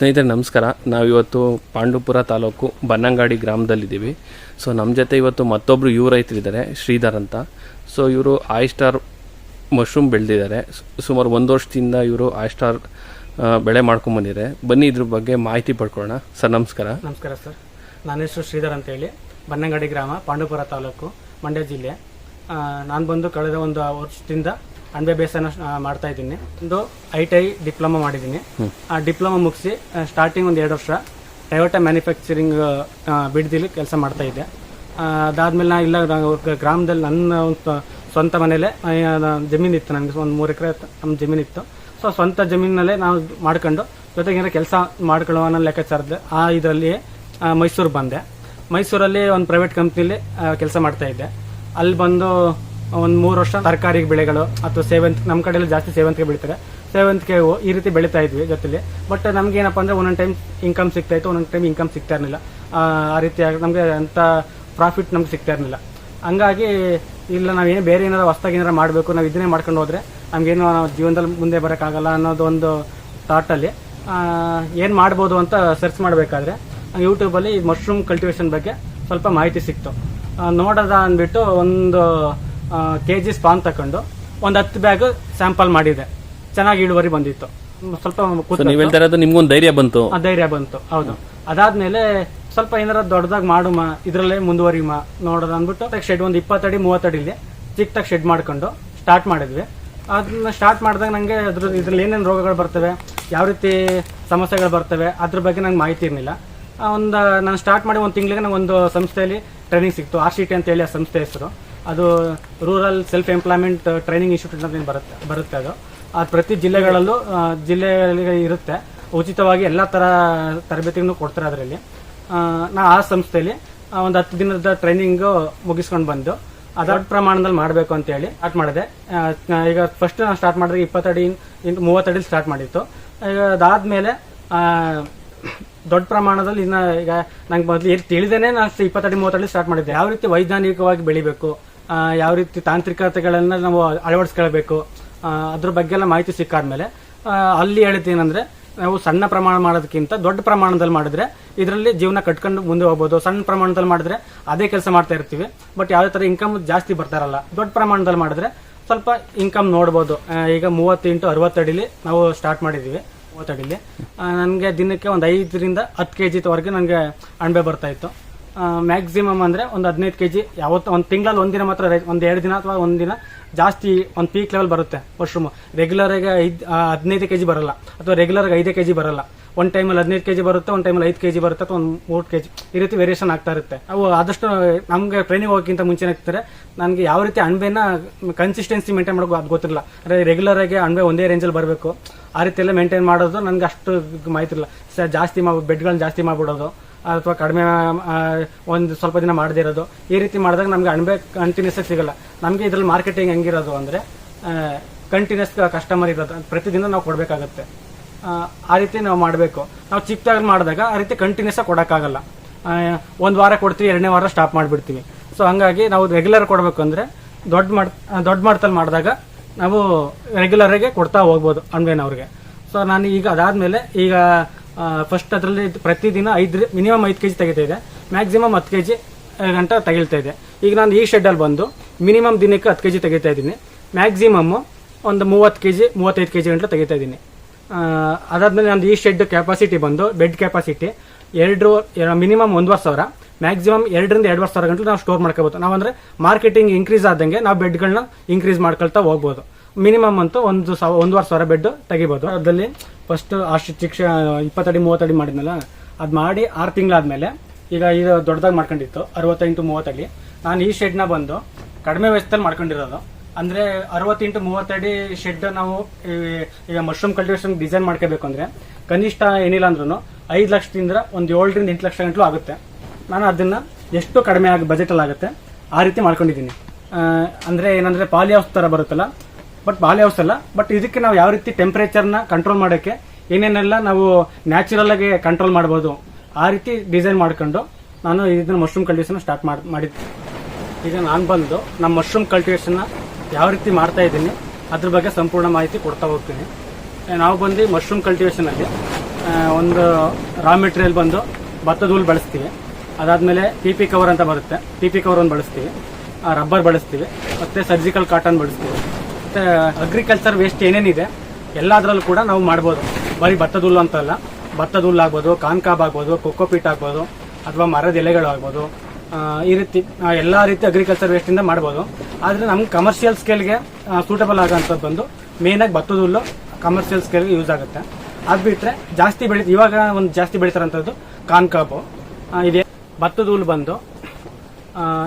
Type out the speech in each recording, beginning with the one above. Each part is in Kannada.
ಸ್ನೇಹಿತರೆ ನಮಸ್ಕಾರ. ನಾವಿವತ್ತು ಪಾಂಡುಪುರ ತಾಲೂಕು ಬನ್ನಂಗಾಡಿ ಗ್ರಾಮದಲ್ಲಿದ್ದೀವಿ. ಸೊ ನಮ್ಮ ಜೊತೆ ಇವತ್ತು ಮತ್ತೊಬ್ಬರು ಯುವ ರೈತರಿದ್ದಾರೆ ಶ್ರೀಧರ್ ಅಂತ. ಸೊ ಇವರು ಆಯ್ ಸ್ಟಾರ್ ಮಶ್ರೂಮ್ ಬೆಳೆದಿದ್ದಾರೆ. ಸುಮಾರು ಒಂದು ವರ್ಷದಿಂದ ಇವರು ಆಯ್ ಸ್ಟಾರ್ ಆ, ಬೆಳೆ ಮಾಡ್ಕೊಂಬಂದಿದ್ದಾರೆ ಬನ್ನಿ ಇದ್ರ ಬಗ್ಗೆ ಮಾಹಿತಿ ಪಡ್ಕೊಳ್ಳೋಣ. ಸರ್ ನಮಸ್ಕಾರ. ನಮಸ್ಕಾರ ಸರ್. ನನ್ನ ಹೆಸರು ಶ್ರೀಧರ್ ಅಂತ ಹೇಳಿ. ಬನ್ನಂಗಾಡಿ ಗ್ರಾಮ ಪಾಂಡುಪುರ ತಾಲೂಕು ಮಂಡ್ಯ ಜಿಲ್ಲೆ. ನಾನು ಬಂದು ಕಳೆದ ಒಂದು ವರ್ಷದಿಂದ ಅಣಬೆ ಬೇಸನ್ನು ಮಾಡ್ತಾ ಇದ್ದೀನಿ. ಒಂದು ಐ ಟಿ ಐ ಡಿಪ್ಲೊಮಾ ಮಾಡಿದ್ದೀನಿ. ಆ ಡಿಪ್ಲೊಮಾ ಮುಗಿಸಿ ಸ್ಟಾರ್ಟಿಂಗ್ ಒಂದು ಎರಡು ವರ್ಷ ಟೊಯೋಟಾ ಮ್ಯಾನುಫ್ಯಾಕ್ಚರಿಂಗ್ ಬಿಡ್ದಿಲಿ ಕೆಲಸ ಮಾಡ್ತಾ ಇದ್ದೆ. ಅದಾದ್ಮೇಲೆ ನಾ ಇಲ್ಲ ಗ್ರಾಮದಲ್ಲಿ ನನ್ನ ಒಂದು ಸ್ವಂತ ಮನೇಲೆ ಜಮೀನು ಇತ್ತು ನನಗೆ. ಒಂದು ಮೂರು ಎಕರೆ ನಮ್ಮ ಜಮೀನು ಇತ್ತು. ಸೊ ಸ್ವಂತ ಜಮೀನಲ್ಲೇ ನಾವು ಮಾಡ್ಕೊಂಡು ಜೊತೆಗೆ ಏನಾರ ಕೆಲಸ ಮಾಡ್ಕೊಳ್ಳೋ ಅನ್ನೋ ಲೆಕ್ಕಾಚಾರದ ಆ ಇದರಲ್ಲಿ ಮೈಸೂರು ಬಂದೆ. ಮೈಸೂರಲ್ಲಿ ಒಂದು ಪ್ರೈವೇಟ್ ಕಂಪ್ನಿಲಿ ಕೆಲಸ ಮಾಡ್ತಾ ಇದ್ದೆ. ಅಲ್ಲಿ ಬಂದು ಒಂದು ಮೂರು ವರ್ಷ ತರಕಾರಿ ಬೆಳೆಗಳು ಅಥವಾ ಸೇವಂತ್ ನಮ್ಮ ಕಡೆಯಲ್ಲಿ ಜಾಸ್ತಿ ಸೇವಂತಿಗೆ ಬೆಳಿತಾರೆ. ಸೇವಂತಿಗೆ ಈ ರೀತಿ ಬೆಳೀತಾ ಇದ್ವಿ ಜೊತೆಲಿ. ಬಟ್ ನಮ್ಗೆ ಏನಪ್ಪ ಅಂದ್ರೆ ಒಂದೊಂದು ಟೈಮ್ ಇನ್ಕಮ್ ಸಿಗ್ತಾ ಇತ್ತು, ಒಂದೊಂದು ಟೈಮ್ ಇನ್ಕಮ್ ಸಿಗ್ತಾ ಇರಲಿಲ್ಲ. ಆ ರೀತಿಯಾಗಿ ನಮಗೆ ಅಂತ ಪ್ರಾಫಿಟ್ ನಮ್ಗೆ ಸಿಗ್ತಾ ಇರಲಿಲ್ಲ. ಹಂಗಾಗಿ ಇಲ್ಲ ನಾವೇನು ಬೇರೆ ಏನಾರು ಹೊಸ್ದಾಗಿ ಏನಾರು ಮಾಡಬೇಕು, ನಾವು ಇದನ್ನೇ ಮಾಡ್ಕೊಂಡು ಹೋದ್ರೆ ನಮ್ಗೇನು ನಾವು ಜೀವನದಲ್ಲಿ ಮುಂದೆ ಬರೋಕ್ಕಾಗಲ್ಲ ಅನ್ನೋದು ಒಂದು ಥಾಟಲ್ಲಿ ಏನು ಮಾಡ್ಬೋದು ಅಂತ ಸರ್ಚ್ ಮಾಡಬೇಕಾದ್ರೆ ಯೂಟ್ಯೂಬಲ್ಲಿ ಮಶ್ರೂಮ್ ಕಲ್ಟಿವೇಶನ್ ಬಗ್ಗೆ ಸ್ವಲ್ಪ ಮಾಹಿತಿ ಸಿಕ್ತು. ನೋಡೋದ ಅಂದ್ಬಿಟ್ಟು ಒಂದು ಕೆ ಜಿ ಸ್ಪಾನ್ ತಕೊಂಡು ಒಂದು ಹತ್ತು ಬ್ಯಾಗ್ ಸ್ಯಾಂಪಲ್ ಮಾಡಿದೆ. ಚೆನ್ನಾಗಿ ಇಳುವರಿ ಬಂದಿತ್ತು. ಸ್ವಲ್ಪ ಸೊ ನೀವು ಹೇಳ್ತಾ ಇರೋದು ನಿಮ್ಗೊಂದು ಧೈರ್ಯ ಬಂತು. ಆ ಧೈರ್ಯ ಬಂತು. ಹೌದು. ಅದಾದ್ಮೇಲೆ ಸ್ವಲ್ಪ ಏನಾರ ದೊಡ್ಡದಾಗಿ ಮಾಡುಮ ಇದ್ರಲ್ಲೇ ಮುಂದುವರಿಮ ನೋಡೋಣ ಅಂದ್ಬಿಟ್ಟು ಶೆಡ್ ಒಂದು ಇಪ್ಪತ್ತಡಿ ಮೂವತ್ತಡಿಲಿ ಚಿಕ್ಕದಾಗಿ ಶೆಡ್ ಮಾಡ್ಕೊಂಡು ಸ್ಟಾರ್ಟ್ ಮಾಡಿದ್ವಿ. ಅದನ್ನ ಸ್ಟಾರ್ಟ್ ಮಾಡಿದಾಗ ನಂಗೆ ಅದ್ರ ಇದ್ರಲ್ಲಿ ಏನೇನು ರೋಗಗಳು ಬರ್ತವೆ ಯಾವ ರೀತಿ ಸಮಸ್ಯೆಗಳು ಬರ್ತವೆ ಅದ್ರ ಬಗ್ಗೆ ನಂಗೆ ಮಾಹಿತಿ ಇರಲಿಲ್ಲ. ಒಂದು ನಾನು ಸ್ಟಾರ್ಟ್ ಮಾಡಿ ಒಂದು ತಿಂಗಳಿಗೆ ನಂಗೆ ಒಂದು ಸಂಸ್ಥೆಯಲ್ಲಿ ಟ್ರೈನಿಂಗ್ ಸಿಕ್ತು. ಆರ್ ಸಿ ಟಿ ಅಂತ ಹೇಳಿ ಆ ಸಂಸ್ಥೆ ಹೆಸರು. ಅದು rural self employment training institute ಅಂತ ಬರುತ್ತೆ ಬರುತ್ತೆ ಅದು. ಅದು ಪ್ರತಿ ಜಿಲ್ಲೆಗಳಲ್ಲೂ ಜಿಲ್ಲೆಗಳಿಗೆ ಇರುತ್ತೆ. ಉಚಿತವಾಗಿ ಎಲ್ಲ ಥರ ತರಬೇತಿಗಳನ್ನು ಕೊಡ್ತಾರೆ ಅದರಲ್ಲಿ. ನಾ ಆ ಸಂಸ್ಥೆಯಲ್ಲಿ ಒಂದು ಹತ್ತು ದಿನದ ಟ್ರೈನಿಂಗು ಮುಗಿಸ್ಕೊಂಡು ಬಂದು ಅದರ ಪ್ರಮಾಣದಲ್ಲಿ ಮಾಡಬೇಕು ಅಂತ ಹೇಳಿ ಸ್ಟಾರ್ಟ್ ಮಾಡಿದೆ. ಈಗ ಫಸ್ಟ್ ನಾನು ಸ್ಟಾರ್ಟ್ ಮಾಡಿದ್ರೆ ಇಪ್ಪತ್ತಡಿ ಇಂಟು ಮೂವತ್ತಡಿ ಸ್ಟಾರ್ಟ್ ಮಾಡಿತ್ತು. ಈಗ ಅದಾದ್ಮೇಲೆ ದೊಡ್ಡ ಪ್ರಮಾಣದಲ್ಲಿ ಇನ್ನು ಈಗ ನಂಗೆ ಮೊದಲು ತಿಳಿದೇನೆ ನಾನು ಇಪ್ಪತ್ತಡಿ ಮೂವತ್ತಡಿ ಸ್ಟಾರ್ಟ್ ಮಾಡಿದ್ದೆ. ಯಾವ ರೀತಿ ವೈಜ್ಞಾನಿಕವಾಗಿ ಬೆಳಿಬೇಕು ಯಾವ ರೀತಿ ತಾಂತ್ರಿಕತೆಗಳನ್ನ ನಾವು ಅಳವಡಿಸ್ಕೊಳ್ಬೇಕು ಅದ್ರ ಬಗ್ಗೆ ಎಲ್ಲ ಮಾಹಿತಿ ಸಿಕ್ಕಾದ್ಮೇಲೆ ಅಲ್ಲಿ ಹೇಳಿದ್ದೇನೆಂದ್ರೆ ನಾವು ಸಣ್ಣ ಪ್ರಮಾಣ ಮಾಡೋದಕ್ಕಿಂತ ದೊಡ್ಡ ಪ್ರಮಾಣದಲ್ಲಿ ಮಾಡಿದ್ರೆ ಇದರಲ್ಲಿ ಜೀವನ ಕಟ್ಕೊಂಡು ಮುಂದೆ ಹೋಗ್ಬೋದು. ಸಣ್ಣ ಪ್ರಮಾಣದಲ್ಲಿ ಮಾಡಿದ್ರೆ ಅದೇ ಕೆಲಸ ಮಾಡ್ತಾ ಇರ್ತೀವಿ. ಬಟ್ ಯಾವುದೇ ತರ ಇನ್ಕಮ್ ಜಾಸ್ತಿ ಬರ್ತಾ ಇರಲ್ಲ. ದೊಡ್ಡ ಪ್ರಮಾಣದಲ್ಲಿ ಮಾಡಿದ್ರೆ ಸ್ವಲ್ಪ ಇನ್ಕಮ್ ನೋಡ್ಬೋದು. ಈಗ ಮೂವತ್ತು ಇಂಟು ಅರವತ್ತಡಿಲಿ ನಾವು ಸ್ಟಾರ್ಟ್ ಮಾಡಿದೀವಿ ಮೂವತ್ತಡಿಲಿ ನನಗೆ ದಿನಕ್ಕೆ ಒಂದು ಐದರಿಂದ ಹತ್ತು ಕೆ ಜಿವರೆಗೆ ನನಗೆ ಅಣಬೆ ಬರ್ತಾ ಇತ್ತು. ಮ್ಯಾಕ್ಸಿಮಮ್ ಅಂದ್ರೆ ಒಂದು ಹದಿನೈದು ಕೆ ಜಿ ಯಾವತ್ತು ಒಂದು ತಿಂಗಳಲ್ಲಿ ಒಂದಿನ ಮಾತ್ರ ಒಂದು ಎರಡು ದಿನ ಅಥವಾ ಒಂದಿನ ಜಾಸ್ತಿ ಒಂದು ಪೀಕ್ ಲೆವೆಲ್ ಬರುತ್ತೆ ಮಶ್ರೂಮ್ ರೆಗ್ಯುಲರ್ ಆಗಿ ಐದು ಹದಿನೈದು ಕೆ ಜಿ ಬರಲ್ಲ. ಅಥವಾ ರೆಗ್ಯುಲರ್ ಆಗಿ ಐದೇ ಕೆ ಜಿ ಬರಲ್ಲ ಒಂದು ಟೈಮಲ್ಲಿ ಹದಿನೈದು ಕೆ ಜಿ ಬರುತ್ತೆ ಒಂದು ಟೈಮಲ್ಲಿ ಐದು ಕೆ ಜಿ ಬರುತ್ತೆ ಅಥವಾ ಒಂದು ಮೂರು ಕೆ ಜಿ ಈ ರೀತಿ ವೇರಿಯೇಷನ್ ಆಗ್ತಾ ಇರುತ್ತೆ. ಅವು ಆದಷ್ಟು ನಮಗೆ ಟ್ರೈನಿಂಗ್ ಹೋಗೋಕ್ಕಿಂತ ಮುಂಚೆ ಆಗ್ತಾರೆ ನನಗೆ ಯಾವ ರೀತಿ ಅಣಬೆನ ಕನ್ಸಿಸ್ಟೆನ್ಸಿ ಮೇಂಟೈನ್ ಮಾಡೋಕೆ ಅದು ಗೊತ್ತಿರಲ್ಲ ಅಂದರೆ ರೆಗ್ಯುಲರ್ ಆಗಿ ಅಣಬೆ ಒಂದೇ ರೇಂಜಲ್ಲಿ ಬರಬೇಕು. ಆ ರೀತಿ ಎಲ್ಲ ಮೇಂಟೈನ್ ಮಾಡೋದು ನನಗೆ ಅಷ್ಟು ಮಾಹಿತಿ ಇಲ್ಲ ಜಾಸ್ತಿ ಮಾಡಿ ಬೆಡ್ಗಳನ್ನ ಜಾಸ್ತಿ ಮಾಡಿಬಿಡೋದು. ಅಥವಾ ಕಡಿಮೆ ಒಂದು ಸ್ವಲ್ಪ ದಿನ ಮಾಡದೇ ಇರೋದು. ಈ ರೀತಿ ಮಾಡಿದಾಗ ನಮಗೆ ಅಣಬೆ ಕಂಟಿನ್ಯೂಸ್ ಸಿಗಲ್ಲ. ನಮಗೆ ಇದ್ರಲ್ಲಿ ಮಾರ್ಕೆಟಿಂಗ್ ಹೆಂಗಿರೋದು ಅಂದರೆ ಕಂಟಿನ್ಯೂಸ್ ಕಸ್ಟಮರ್ ಇರೋದು. ಪ್ರತಿದಿನ ನಾವು ಕೊಡಬೇಕಾಗತ್ತೆ. ಆ ರೀತಿ ನಾವು ಮಾಡಬೇಕು. ನಾವು ಚಿಕ್ಕದಾಗಿ ಮಾಡಿದಾಗ ಆ ರೀತಿ ಕಂಟಿನ್ಯೂಸ್ ಕೊಡೋಕ್ಕಾಗಲ್ಲ. ಒಂದು ವಾರ ಕೊಡ್ತೀವಿ, ಎರಡನೇ ವಾರ ಸ್ಟಾಪ್ ಮಾಡಿಬಿಡ್ತೀವಿ. ಸೊ ಹಂಗಾಗಿ ನಾವು ರೆಗ್ಯುಲರ್ ಕೊಡಬೇಕು ಅಂದರೆ, ದೊಡ್ಡ ಮಾಡ್ ದೊಡ್ಡ ಮಟ್ಟದಲ್ಲಿ ಮಾಡಿದಾಗ ನಾವು ರೆಗ್ಯುಲರ್ ಆಗಿ ಕೊಡ್ತಾ ಹೋಗ್ಬೋದು ಅಣ್ಬೇನವ್ರಿಗೆ ಸೊ ನಾನು ಈಗ ಅದಾದ್ಮೇಲೆ ಈಗ ಫಸ್ಟ್ ಅದರಲ್ಲಿ ಪ್ರತಿದಿನ ಐದು ಮಿನಿಮಮ್ ಐದು ಕೆಜಿ ತೆಗಿತಾ ಇದೆ. ಮ್ಯಾಕ್ಸಿಮಮ್ ಹತ್ತು ಕೆ ಜಿ ಗಂಟ ತೆಗಿಳ್ತಾ ಇದೆ. ಈಗ ನಾನು ಈ ಶೆಡ್ಡಲ್ಲಿ ಬಂದು ಮಿನಿಮಮ್ ದಿನಕ್ಕೆ ಹತ್ತು ಕೆಜಿ ತೆಗಿತಾ ಇದ್ದೀನಿ. ಮ್ಯಾಕ್ಸಿಮಮ್ಮು ಒಂದು ಮೂವತ್ತು ಕೆಜಿ, ಮೂವತ್ತೈದು ಕೆಜಿ ಗಂಟ ತೆಗಿತಾ ಇದ್ದೀನಿ. ಅದಾದಮೇಲೆ ನಾನು ಈ ಶೆಡ್ ಕೆಪಾಸಿಟಿ ಬಂದು ಬೆಡ್ ಕೆಪಾಸಿಟಿ ಎರಡು ಮಿನಿಮಮ್ ಒಂದುವರೆ ಸಾವಿರ. ಮ್ಯಾಕ್ಸಿಮಮ್ ಎರಡರಿಂದ ಎರಡುವರೆ ಸಾವಿರ ಗಂಟೆ ನಾವು ಸ್ಟೋರ್ ಮಾಡ್ಕೋಬೋದು. ನಾವು ಅಂದ್ರೆ ಮಾರ್ಕೆಟಿಂಗ್ ಇನ್ಕ್ರೀಸ್ ಆದಂಗೆ ನಾವು ಬೆಡ್ಗಳನ್ನ ಇನ್ಕ್ರೀಸ್ ಮಾಡ್ಕೊಳ್ತಾ ಹೋಗ್ಬೋದು. ಮಿನಿಮಮ್ ಅಂತೂ ಒಂದು ಸಾವಿರ ಒಂದುವರೆ ಸಾವಿರ ಬೆಡ್ ತೆಗಿಬೋದು. ಅದರಲ್ಲಿ ಫಸ್ಟ್ ಅಷ್ಟು ಶಿಕ್ಷ ಇಪ್ಪತ್ತಡಿ, ಮೂವತ್ತಡಿ ಮಾಡಿದ್ನಲ್ಲ, ಅದು ಮಾಡಿ ಆರು ತಿಂಗಳಾದ್ಮೇಲೆ ಈಗ ಇದು ದೊಡ್ಡದಾಗಿ ಮಾಡ್ಕೊಂಡಿತ್ತು, ಅರವತ್ತೆಂಟು, ಮೂವತ್ತಡಿ. ನಾನು ಈ ಶೆಡ್ನ ಬಂದು ಕಡಿಮೆ ವೆಚ್ಚದಲ್ಲಿ ಮಾಡ್ಕೊಂಡಿರೋದು. ಅಂದ್ರೆ ಅರವತ್ತೆಂಟು, ಮೂವತ್ತಡಿ ಶೆಡ್ ನಾವು ಈಗ ಮಶ್ರೂಮ್ ಕಲ್ಟಿವೇಶನ್ ಡಿಸೈನ್ ಮಾಡ್ಕೋಬೇಕು ಅಂದ್ರೆ ಕನಿಷ್ಠ ಏನಿಲ್ಲ ಅಂದ್ರೂ ಐದು ಲಕ್ಷದಿಂದ ಒಂದು ಏಳರಿಂದ ಎಂಟು ಲಕ್ಷ ಗಂಟಲು ಆಗುತ್ತೆ. ನಾನು ಅದನ್ನ ಎಷ್ಟು ಕಡಿಮೆ ಆಗಿ ಬಜೆಟಲ್ಲಿ ಆಗುತ್ತೆ, ಆ ರೀತಿ ಮಾಡ್ಕೊಂಡಿದ್ದೀನಿ. ಅಂದರೆ ಏನಂದ್ರೆ ಪಾಲಿ ಹೌಸ್ ತರ ಬರುತ್ತಲ್ಲ ಬಟ್ ಬಾಲ್ಯ ಹೌಸ್ ಅಲ್ಲ. ಬಟ್ ಇದಕ್ಕೆ ನಾವು ಯಾವ ರೀತಿ ಟೆಂಪರೇಚರ್ನ ಕಂಟ್ರೋಲ್ ಮಾಡೋಕ್ಕೆ ಏನೇನೆಲ್ಲ ನಾವು ನ್ಯಾಚುರಲ್ ಆಗಿ ಕಂಟ್ರೋಲ್ ಮಾಡ್ಬೋದು ಆ ರೀತಿ ಡಿಸೈನ್ ಮಾಡ್ಕೊಂಡು ನಾನು ಇದನ್ನ ಮಶ್ರೂಮ್ ಕಲ್ಟಿವೇಶನ್ ಸ್ಟಾರ್ಟ್ ಮಾಡಿ ಮಾಡಿದ್ದೆ. ಈಗ ನಾನು ಬಂದು ನಮ್ಮ ಮಶ್ರೂಮ್ ಕಲ್ಟಿವೇಶನ್ನ ಯಾವ ರೀತಿ ಮಾಡ್ತಾ ಇದ್ದೀನಿ ಅದ್ರ ಬಗ್ಗೆ ಸಂಪೂರ್ಣ ಮಾಹಿತಿ ಕೊಡ್ತಾ ಹೋಗ್ತೀನಿ. ನಾವು ಬಂದು ಮಶ್ರೂಮ್ ಕಲ್ಟಿವೇಶನ್ ಅಲ್ಲಿ ಆ, ಒಂದು ರಾ ಮೆಟೀರಿಯಲ್ ಬಂದು ಭತ್ತದ ಹುಲ್ ಬಳಸ್ತೀವಿ. ಅದಾದ್ಮೇಲೆ ಪಿ ಪಿ ಕವರ್ ಅಂತ ಬರುತ್ತೆ. ಪಿ ಪಿ ಕವರ್ ಒಂದು ಬಳಸ್ತೀವಿ. ರಬ್ಬರ್ ಬಳಸ್ತೀವಿ. ಮತ್ತೆ ಸರ್ಜಿಕಲ್ ಕಾಟನ್ ಬಳಸ್ತೀವಿ. ಮತ್ತೆ ಅಗ್ರಿಕಲ್ಚರ್ ವೇಸ್ಟ್ ಏನೇನಿದೆ, ಎಲ್ಲದರಲ್ಲೂ ಕೂಡ ನಾವು ಮಾಡ್ಬೋದು. ಬರೀ ಭತ್ತದ ಹುಲ್ಲು ಅಂತಲ್ಲ. ಭತ್ತದ ಹುಲ್ಲು ಆಗ್ಬೋದು ಕಾನ್ಕಾಬ್ ಆಗ್ಬೋದು ಕೊಕೋಪೀಟ್ ಆಗ್ಬೋದು, ಅಥವಾ ಮರದ ಎಲೆಗಳು ಆಗ್ಬೋದು ಈ ರೀತಿ ಎಲ್ಲ ರೀತಿ ಅಗ್ರಿಕಲ್ಚರ್ ವೇಸ್ಟ್ ಇಂದ ಮಾಡ್ಬೋದು. ಆದ್ರೆ ನಮ್ಗೆ ಕಮರ್ಷಿಯಲ್ ಸ್ಕೇಲ್ಗೆ ಸೂಟಬಲ್ ಆಗೋಂಥದ್ದು ಬಂದು ಮೇನ್ ಆಗಿ ಭತ್ತದ ಹುಲ್ಲು ಕಮರ್ಷಿಯಲ್ ಸ್ಕೇಲ್ಗೆ ಯೂಸ್ ಆಗುತ್ತೆ. ಅದ್ ಬಿಟ್ರೆ ಜಾಸ್ತಿ ಬೆಳಿ, ಇವಾಗ ಒಂದು ಜಾಸ್ತಿ ಬೆಳೀತಾರಂಥದ್ದು ಕಾನ್ಕಾಬು ಇದೆ. ಭತ್ತದ ಹುಲ್ಲು ಬಂದು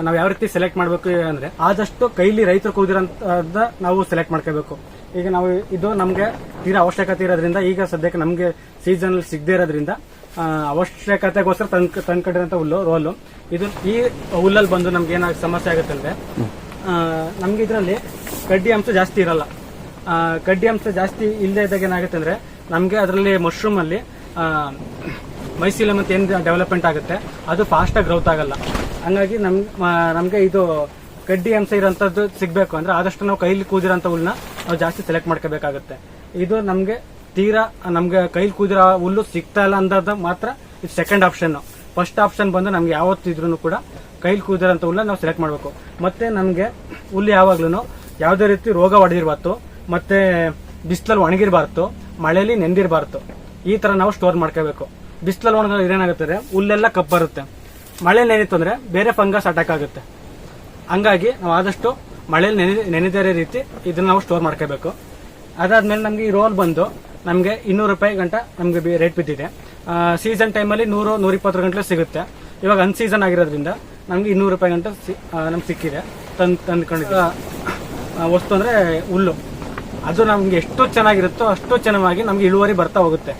ನಾವು ಯಾವ ರೀತಿ ಸೆಲೆಕ್ಟ್ ಮಾಡಬೇಕು ಅಂದ್ರೆ ಆದಷ್ಟು ಕೈಲಿ ರೈತರು ಕೂದಿರೋಂಥದ್ದು ನಾವು ಸೆಲೆಕ್ಟ್ ಮಾಡ್ಕೋಬೇಕು. ಈಗ ನಾವು ಇದು ನಮಗೆ ತೀರಾ ಅವಶ್ಯಕತೆ ಇರೋದ್ರಿಂದ ಈಗ ಸದ್ಯಕ್ಕೆ ನಮಗೆ ಸೀಸನ್ ಸಿಗದೇ ಇರೋದ್ರಿಂದ ಅವಶ್ಯಕತೆಗೋಸ್ಕರ ತನ್ ತಂದ್ಕೊಂಡಿರೋಂಥ ಹುಲ್ಲು, ರೋಲು. ಇದು ಈ ಹುಲ್ಲಲ್ಲಿ ಬಂದು ನಮ್ಗೆ ಏನಾಗ ಸಮಸ್ಯೆ ಆಗುತ್ತೆ ಅಂದ್ರೆ ನಮ್ಗೆ ಇದರಲ್ಲಿ ಕಡ್ಡಿ ಅಂಶ ಜಾಸ್ತಿ ಇರಲ್ಲ. ಕಡ್ಡಿ ಅಂಶ ಜಾಸ್ತಿ ಇಲ್ಲದೆ ಇದ್ದಾಗ ಏನಾಗುತ್ತೆ ಅಂದ್ರೆ, ನಮಗೆ ಅದರಲ್ಲಿ ಮಶ್ರೂಮ್ ಅಲ್ಲಿ ಮೈಸೀಲಮ್ ಅಂತ ಏನು ಡೆವಲಪ್ಮೆಂಟ್ ಆಗುತ್ತೆ, ಅದು ಫಾಸ್ಟ್ ಆಗಿ ಗ್ರೋತ್ ಆಗಲ್ಲ. ಹಂಗಾಗಿ ನಮ್ ನಮ್ಗೆ ಇದು ಕಡ್ಡಿ ಅಂಶ ಇರೋಂಥದ್ದು ಸಿಗ್ಬೇಕು. ಅಂದ್ರೆ ಆದಷ್ಟು ನಾವು ಕೈಲಿ ಕೂದಿರೋಂಥ ಹುಲ್ಲನ್ನ ನಾವು ಜಾಸ್ತಿ ಸೆಲೆಕ್ಟ್ ಮಾಡ್ಕೋಬೇಕಾಗುತ್ತೆ. ಇದು ನಮ್ಗೆ ತೀರಾ, ನಮ್ಗೆ ಕೈಲಿ ಕೂದಿರೋ ಹುಲ್ಲು ಸಿಗ್ತಾ ಇಲ್ಲ ಅಂದಾಗ ಮಾತ್ರ ಇದು ಸೆಕೆಂಡ್ ಆಪ್ಷನ್ ಫಸ್ಟ್ ಆಪ್ಷನ್ ಬಂದು ನಮ್ಗೆ ಯಾವತ್ತಿದ್ರೂ ಕೂಡ ಕೈಲಿ ಕೂದಿರೋಂಥ ಹುಲ್ಲ ನಾವು ಸೆಲೆಕ್ಟ್ ಮಾಡಬೇಕು. ಮತ್ತೆ ನಮ್ಗೆ ಹುಲ್ಲು ಯಾವಾಗ್ಲೂ ಯಾವುದೇ ರೀತಿ ರೋಗ ಹೊಡೆದಿರ್ಬಾರ್ದು. ಮತ್ತೆ ಬಿಸಿಲಲ್ಲಿ ಒಣಗಿರ್ಬಾರ್ದು. ಮಳೆಯಲ್ಲಿ ನೆಂದಿರಬಾರ್ದು. ಈ ತರ ನಾವು ಸ್ಟೋರ್ ಮಾಡ್ಕೋಬೇಕು. ಬಿಸಿಲಲ್ಲಿ ಒಣಗಿದ್ರೆ ಏನಾಗುತ್ತೆ ಹುಲ್ಲೆಲ್ಲ ಕಪ್ಪು ಬರುತ್ತೆ. ಮಳೆ ನೆನೀತು ಅಂದ್ರೆ ಬೇರೆ ಫಂಗಸ್ ಅಟ್ಯಾಕ್ ಆಗುತ್ತೆ. ಹಂಗಾಗಿ ನಾವು ಆದಷ್ಟು ಮಳೆಯಲ್ಲಿ ನೆನೆ ನೆನೆದೇ ರೀತಿ ಇದನ್ನ ನಾವು ಸ್ಟೋರ್ ಮಾಡ್ಕೋಬೇಕು. ಅದಾದ್ಮೇಲೆ ನಮ್ಗೆ ಈ ರೋಲ್ ಬಂದು ನಮಗೆ ಇನ್ನೂರು ರೂಪಾಯಿ ಗಂಟ ನಮ್ಗೆ ರೇಟ್ ಬಿದ್ದಿದೆ. ಸೀಸನ್ ಟೈಮಲ್ಲಿ ನೂರು ನೂರ ಇಪ್ಪತ್ತು ಗಂಟೆ ಸಿಗುತ್ತೆ. ಇವಾಗ ಅನ್ ಸೀಸನ್ ಆಗಿರೋದ್ರಿಂದ ನಮ್ಗೆ ಇನ್ನೂರು ರೂಪಾಯಿ ಗಂಟೆ ನಮ್ಗೆ ಸಿಕ್ಕಿದೆ. ತಂದು ತಂದ್ಕೊಂಡಿದ್ದ ವಸ್ತು ಅಂದ್ರೆ ಹುಲ್ಲು. ಅದು ನಮ್ಗೆ ಎಷ್ಟು ಚೆನ್ನಾಗಿರುತ್ತೋ ಅಷ್ಟು ಚೆನ್ನಾಗಿ ನಮ್ಗೆ ಇಳುವರಿ ಬರ್ತಾ ಹೋಗುತ್ತೆ.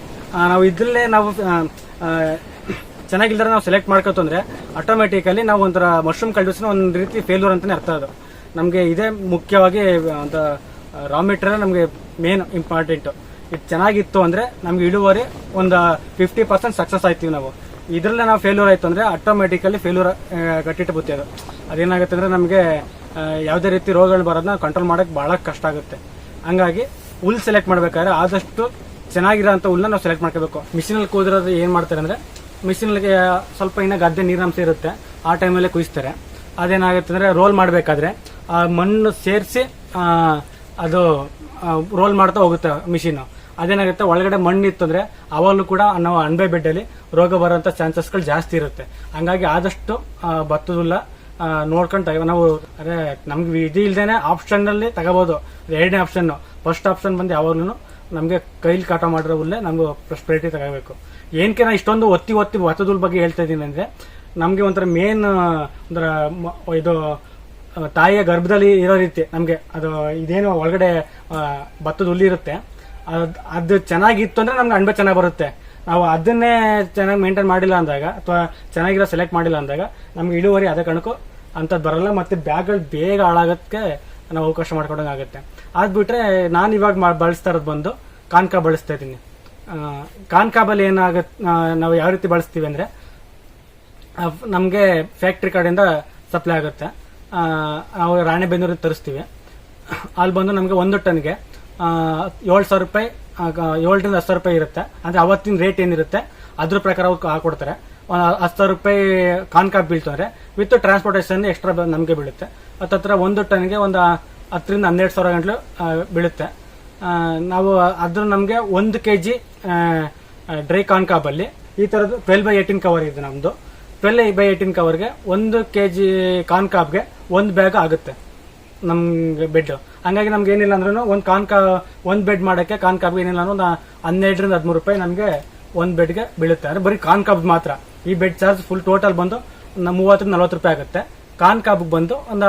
ನಾವು ಇದ್ರಲ್ಲೇ ನಾವು ಚೆನ್ನಾಗಿಲ್ದ್ರೆ ನಾವು ಸೆಲೆಕ್ಟ್ ಮಾಡ್ಕೊತಂದ್ರೆ ಆಟೋಮೆಟಿಕಲಿ ನಾವು ಒಂಥರ ಮಶ್ರೂಮ್ ಕಲ್ಟಿವೇಷನ್ ಒಂದು ರೀತಿ ಫೇಲ್ಯೂರ್ ಅಂತಲೇ ಅರ್ಥ ಅದು. ನಮಗೆ ಇದೇ ಮುಖ್ಯವಾಗಿ ಅಂತ ರಾ ಮೆಟೀರಿಯಲ್ ನಮಗೆ ಮೇನ್ ಇಂಪಾರ್ಟೆಂಟು ಇದು ಚೆನ್ನಾಗಿತ್ತು ಅಂದರೆ ನಮ್ಗೆ ಇಳುವರಿ ಒಂದು ಫಿಫ್ಟಿ ಪರ್ಸೆಂಟ್ ಸಕ್ಸಸ್ ಆಯ್ತೀವಿ ನಾವು. ಇದರಲ್ಲೇ ನಾವು ಫೇಲ್ಯೂರ್ ಆಯಿತು ಅಂದರೆ ಆಟೋಮೆಟಿಕಲಿ ಫೇಲ್ಯೂರ್ ಕಟ್ಟಿಟ್ಟು ಅದು. ಅದೇನಾಗುತ್ತೆ ಅಂದರೆ ನಮಗೆ ಯಾವುದೇ ರೀತಿ ರೋಗಗಳು ಬರೋದನ್ನ ಕಂಟ್ರೋಲ್ ಮಾಡೋಕ್ಕೆ ಭಾಳ ಕಷ್ಟ ಆಗುತ್ತೆ. ಹಂಗಾಗಿ ಹುಲ್ ಸೆಲೆಕ್ಟ್ ಮಾಡಬೇಕಾದ್ರೆ ಆದಷ್ಟು ಚೆನ್ನಾಗಿರೋ ಅಂಥ ಹುಲ್ಲನ್ನ ನಾವು ಸೆಲೆಕ್ಟ್ ಮಾಡ್ಕೋಬೇಕು. ಮಿಷಿನಲ್ಲಿ ಕೂದಿರೋದು ಏನು ಮಾಡ್ತಾರೆ ಅಂದ್ರೆ ಮಿಷಿನ್ಗೆ ಸ್ವಲ್ಪ ಇನ್ನ ಗದ್ದೆ ನೀರಾಂಶ ಇರುತ್ತೆ. ಆ ಟೈಮಲ್ಲೇ ಕುಯಿಸ್ತಾರೆ. ಅದೇನಾಗುತ್ತೆ ಅಂದ್ರೆ ರೋಲ್ ಮಾಡಬೇಕಾದ್ರೆ ಆ ಮಣ್ಣು ಸೇರಿಸಿ ಅದು ರೋಲ್ ಮಾಡ್ತಾ ಹೋಗುತ್ತೆ ಮಿಷಿನ್. ಅದೇನಾಗುತ್ತೆ, ಒಳಗಡೆ ಮಣ್ಣು ಅಂದರೆ ಅವಾಗಲೂ ಕೂಡ ನಾವು ಅಣಬೆ ಬೆಡ್ಡಲ್ಲಿ ರೋಗ ಬರುವಂತ ಚಾನ್ಸಸ್ಗಳು ಜಾಸ್ತಿ ಇರುತ್ತೆ. ಹಂಗಾಗಿ ಆದಷ್ಟು ಬತ್ತದಿಲ್ಲ ನೋಡ್ಕೊಂಡು ನಾವು ಅದೇ ನಮ್ಗೆ ಇದು ಇಲ್ದೇನೆ ಆಪ್ಷನ್ ಅಲ್ಲಿ ತಗೋಬಹುದು ಎರಡನೇ ಆಪ್ಷನ್ ಫಸ್ಟ್ ಆಪ್ಷನ್ ಬಂದು ಯಾವಾಗ್ಲೂ ನಮ್ಗೆ ಕೈಲಿ ಕಾಟ ಮಾಡಿರೋ ಹುಲ್ಲೇ ನಮ್ಗೆ ಪ್ರಸ್ಪರಿಟಿ ತಗೋಬೇಕು. ಏನಕ್ಕೆ ನಾ ಇಷ್ಟೊಂದು ಒತ್ತಿ ಒತ್ತಿ ಭತ್ತದ ಹುಲ್ ಬಗ್ಗೆ ಹೇಳ್ತಾ ಇದ್ದೀನಿ ಅಂದ್ರೆ, ನಮಗೆ ಒಂಥರ ಮೇನ್ ಒಂಥರ ಇದು ತಾಯಿಯ ಗರ್ಭದಲ್ಲಿ ಇರೋ ರೀತಿ ನಮಗೆ ಅದು ಇದೇನು ಒಳಗಡೆ ಭತ್ತದ ಹುಲ್ಲು ಇರುತ್ತೆ. ಅದ್- ಅದು ಚೆನ್ನಾಗಿತ್ತು ಅಂದ್ರೆ ನಮ್ಗೆ ಅಣ್ಬೆ ಚೆನ್ನಾಗಿ ಬರುತ್ತೆ. ನಾವು ಅದನ್ನೇ ಚೆನ್ನಾಗಿ ಮೇಂಟೈನ್ ಮಾಡಿಲ್ಲ ಅಂದಾಗ, ಅಥವಾ ಚೆನ್ನಾಗಿರೋ ಸೆಲೆಕ್ಟ್ ಮಾಡಿಲ್ಲ ಅಂದಾಗ, ನಮ್ಗೆ ಇಳುವರಿ ಅದೇ ಕಣಕ್ಕೂ ಅಂಥದ್ದು ಬರಲ್ಲ, ಮತ್ತೆ ಬ್ಯಾಗ್ಗಳು ಬೇಗ ಹಾಳಾಗೋದಕ್ಕೆ ನಾವು ಅವಕಾಶ ಮಾಡ್ಕೊಡಂಗೆ ಆಗುತ್ತೆ ಅದ್ ಬಿಟ್ರೆ ನಾನು ಇವಾಗ ಬಳಸ್ತಾ ಇರೋದು ಬಂದು ಕಾನ್ಕಾ ಬಳಸ್ತಾ ಇದ್ದೀನಿ. ಕಾನ್ಕಾಬಲ್ಲಿ ಏನಾಗುತ್ತೆ ನಾವು ಯಾವ ರೀತಿ ಬಳಸ್ತೀವಿ ಅಂದ್ರೆ ನಮಗೆ ಫ್ಯಾಕ್ಟ್ರಿ ಕಡೆಯಿಂದ ಸಪ್ಲೈ ಆಗುತ್ತೆ. ನಾವು ರಾಣೆಬೆನ್ನೂರಿಗೆ ತರಿಸ್ತೀವಿ. ಅಲ್ಲಿ ಬಂದು ನಮಗೆ ಒಂದು ಟನ್ಗೆ ಏಳು ಸಾವಿರ ರೂಪಾಯಿ ಏಳರಿಂದ ಹತ್ತು ಸಾವಿರ ರೂಪಾಯಿ ಇರುತ್ತೆ. ಅಂದ್ರೆ ಅವತ್ತಿನ ರೇಟ್ ಏನಿರುತ್ತೆ, ಅದ್ರ ಪ್ರಕಾರ ಅವ್ರು ಹಾಕೊಡ್ತಾರೆ. ಹತ್ತು ಸಾವಿರ ರೂಪಾಯಿ ಕಾನ್ಕಾಪ್ ಬೀಳ್ತಾರೆ ವಿತ್ ಟ್ರಾನ್ಸ್ಪೋರ್ಟೇಷನ್ ಎಕ್ಸ್ಟ್ರಾ ನಮಗೆ ಬೀಳುತ್ತೆ. ಹತ್ತತ್ರ ಒಂದು ಟನ್ಗೆ ಒಂದು ಹತ್ತರಿಂದ ಹನ್ನೆರಡು ಸಾವಿರ ಗಂಟಲು ಬೀಳುತ್ತೆ. ನಾವು ಅದ್ರ ನಮಗೆ ಒಂದು ಕೆ ಜಿ ಡ್ರೈ ಕಾನ್ಕಾಬಲ್ಲಿ ಈ ಥರದ್ದು ಟ್ವೆಲ್ ಬೈ ಏಯ್ಟೀನ್ ಕವರ್ ಇದೆ ನಮ್ಮದು ಟ್ವೆಲ್ ಬೈ ಏಯ್ಟೀನ್ ಕವರ್ಗೆ ಒಂದು ಕೆ ಜಿ ಕಾನ್ಕಾಬ್ಗೆ ಒಂದು ಬ್ಯಾಗ್ ಆಗುತ್ತೆ ನಮ್ಗೆ ಬೆಡ್ ಹಂಗಾಗಿ ನಮ್ಗೆ ಏನಿಲ್ಲ ಅಂದ್ರೂ ಒಂದು ಕಾನ್ಕಾ ಒಂದು ಬೆಡ್ ಮಾಡೋಕ್ಕೆ ಕಾನ್ ಕಾಬ್ಗೆ ಏನಿಲ್ಲ ಅಂದ್ರೆ ಹನ್ನೆರಡರಿಂದ ಹದಿಮೂರು ರೂಪಾಯಿ ನಮಗೆ ಒಂದು ಬೆಡ್ಗೆ ಬೀಳುತ್ತೆ. ಅಂದರೆ ಬರೀ ಕಾನ್ಕಾಬ್ ಮಾತ್ರ. ಈ ಬೆಡ್ ಚಾರ್ಜ್ ಫುಲ್ ಟೋಟಲ್ ಬಂದು ಮೂವತ್ತರಿಂದ ನಲ್ವತ್ತು ರೂಪಾಯಿ ಆಗುತ್ತೆ. ಕಾನ್ಕಾಬ್ಗೆ ಬಂದು ಒಂದು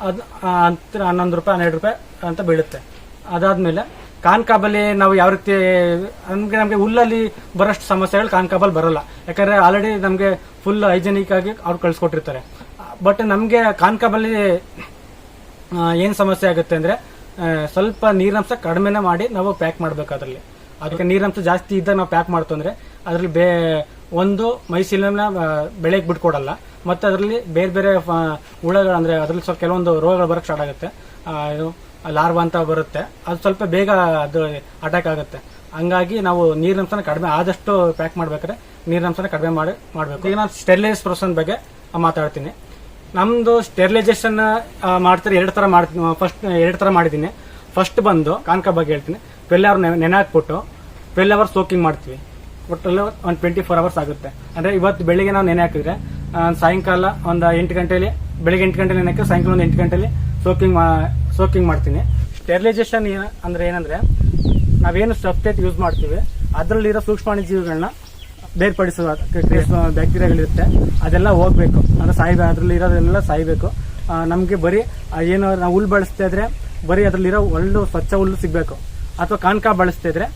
ಅದು ಅಂತರ ಹನ್ನೊಂದು ರೂಪಾಯಿ, ಹನ್ನೆರಡು ರೂಪಾಯಿ ಅಂತ ಬೀಳುತ್ತೆ. ಅದಾದ್ಮೇಲೆ ಕಾನ್ಕಾಬಲ್ಲಿ ನಾವು ಯಾವ ರೀತಿ, ನಮಗೆ ನಮಗೆ ಹುಲ್ಲಲ್ಲಿ ಬರೋಷ್ಟು ಸಮಸ್ಯೆಗಳು ಕಾನ್ಕಾಬಲ್ ಬರಲ್ಲ. ಯಾಕಂದ್ರೆ ಆಲ್ರೆಡಿ ನಮಗೆ ಫುಲ್ ಹೈಜೆನಿಕ್ ಆಗಿ ಅವ್ರು ಕಳ್ಸಿಕೊಟ್ಟಿರ್ತಾರೆ. ಬಟ್ ನಮಗೆ ಕಾನ್ಕಾಬಲ್ಲಿ ಏನು ಸಮಸ್ಯೆ ಆಗುತ್ತೆ ಅಂದ್ರೆ ಸ್ವಲ್ಪ ನೀರಿನಂಶ ಕಡಿಮೆನೆ ಮಾಡಿ ನಾವು ಪ್ಯಾಕ್ ಮಾಡ್ಬೇಕು ಅದರಲ್ಲಿ. ಅದಕ್ಕೆ ನೀರಿನಂಶ ಜಾಸ್ತಿ ಇದ್ದಾಗ ನಾವು ಪ್ಯಾಕ್ ಮಾಡ್ತು ಅಂದ್ರೆ, ಅದರಲ್ಲಿ ಬೇ, ಒಂದು ಮೈಸೂರಿನ ಬೆಳೆಗೆ ಬಿಟ್ಕೊಡಲ್ಲ. ಮತ್ತೆ ಅದರಲ್ಲಿ ಬೇರೆ ಬೇರೆ ಹುಳಗಳು ಅಂದ್ರೆ ಅದರಲ್ಲಿ ಸ್ವಲ್ಪ ಕೆಲವೊಂದು ರೋಗಗಳು ಬರಕ್ ಸ್ಟಾರ್ಟ್ ಆಗುತ್ತೆ. ಇದು ಲಾರ್ವಾ ಅಂತ ಬರುತ್ತೆ. ಅದು ಸ್ವಲ್ಪ ಬೇಗ ಅದು ಅಟ್ಯಾಕ್ ಆಗುತ್ತೆ. ಹಂಗಾಗಿ ನಾವು ನೀರಿನಂಶನ ಕಡಿಮೆ, ಆದಷ್ಟು ಪ್ಯಾಕ್ ಮಾಡ್ಬೇಕಾದ್ರೆ ನೀರಿನಂಶನ ಕಡಿಮೆ ಮಾಡಿ, ಮಾಡಬೇಕು. ಈಗ ನಾನು ಸ್ಟೆರಿಲೈಸ್ ಪ್ರೊಸೆಸ್ ಬಗ್ಗೆ ಮಾತಾಡ್ತೀನಿ. ನಮ್ದು ಸ್ಟೆರಿಲೈಸೇಷನ್ ಮಾಡ್ತಾರೆ ಎರಡು ತರ ಮಾಡ್ತೀನಿ ಫಸ್ಟ್ ಎರಡು ತರ ಮಾಡಿದ್ದೀನಿ. ಫಸ್ಟ್ ಬಂದು ಕಾನ್ಕ ಬಗ್ಗೆ ಹೇಳ್ತೀನಿ. ಟ್ವೆಲ್ ಅವರ್ ನೆನೆ ಹಾಕ್ಬಿಟ್ಟು ಟ್ವೆಲ್ ಅವರ್ಸ್ ಸೋಕಿಂಗ್ ಮಾಡ್ತೀವಿ. ಒಟ್ಟಲ್ಲಿ ಒಂದು ಟ್ವೆಂಟಿ ಫೋರ್ ಅವರ್ಸ್ ಆಗುತ್ತೆ. ಅಂದ್ರೆ ಇವತ್ತು ಬೆಳಿಗ್ಗೆ ನಾವು ನೆನೆ ಹಾಕಿದ್ರೆ ಸಾಯಂಕಾಲ ಒಂದು ಎಂಟು ಗಂಟೆಲಿ, ಬೆಳಿಗ್ಗೆ ಎಂಟು ಗಂಟೆಲಿ ಏನಕ್ಕೆ, ಸಾಯಂಕಾಲ ಒಂದು ಎಂಟು ಗಂಟೆಲಿ ಸೋಕಿಂಗ್ ಸೋಕಿಂಗ್ ಮಾಡ್ತೀನಿ. ಸ್ಟೆರಿಲೈಸೇಷನ್ ಏನ, ಅಂದ್ರೆ ಏನಂದ್ರೆ, ನಾವೇನು ಸಬ್ಸ್ಟೇಟ್ ಯೂಸ್ ಮಾಡ್ತೀವಿ. ಅದರಲ್ಲಿರೋ ಸೂಕ್ಷ್ಮಾಣುಜೀವಿಗಳನ್ನ ಬೇರ್ಪಡಿಸುವ ಬ್ಯಾಕ್ಟೀರಿಯಾಗಳಿರುತ್ತೆ. ಅದೆಲ್ಲ ಹೋಗ್ಬೇಕು. ಅಂದ್ರೆ ಸಾಯ್ಬೇಕು ಅದರಲ್ಲಿ ಇರೋದೆಲ್ಲ ಸಾಯ್ಬೇಕು ನಮ್ಗೆ ಬರೀ ಏನು, ನಾವು ಹುಲ್ಲು ಬಳಸ್ತಾ ಇದ್ರೆ ಬರೀ ಅದರಲ್ಲಿರೋ ಒಳ್ಳೆ ಸ್ವಚ್ಛ ಹುಲ್ಲು ಸಿಗ್ಬೇಕು. ಅಥವಾ ಕಾನ್ಕಾ ಬಳಸ್ತಾ ಇದ್ರೆ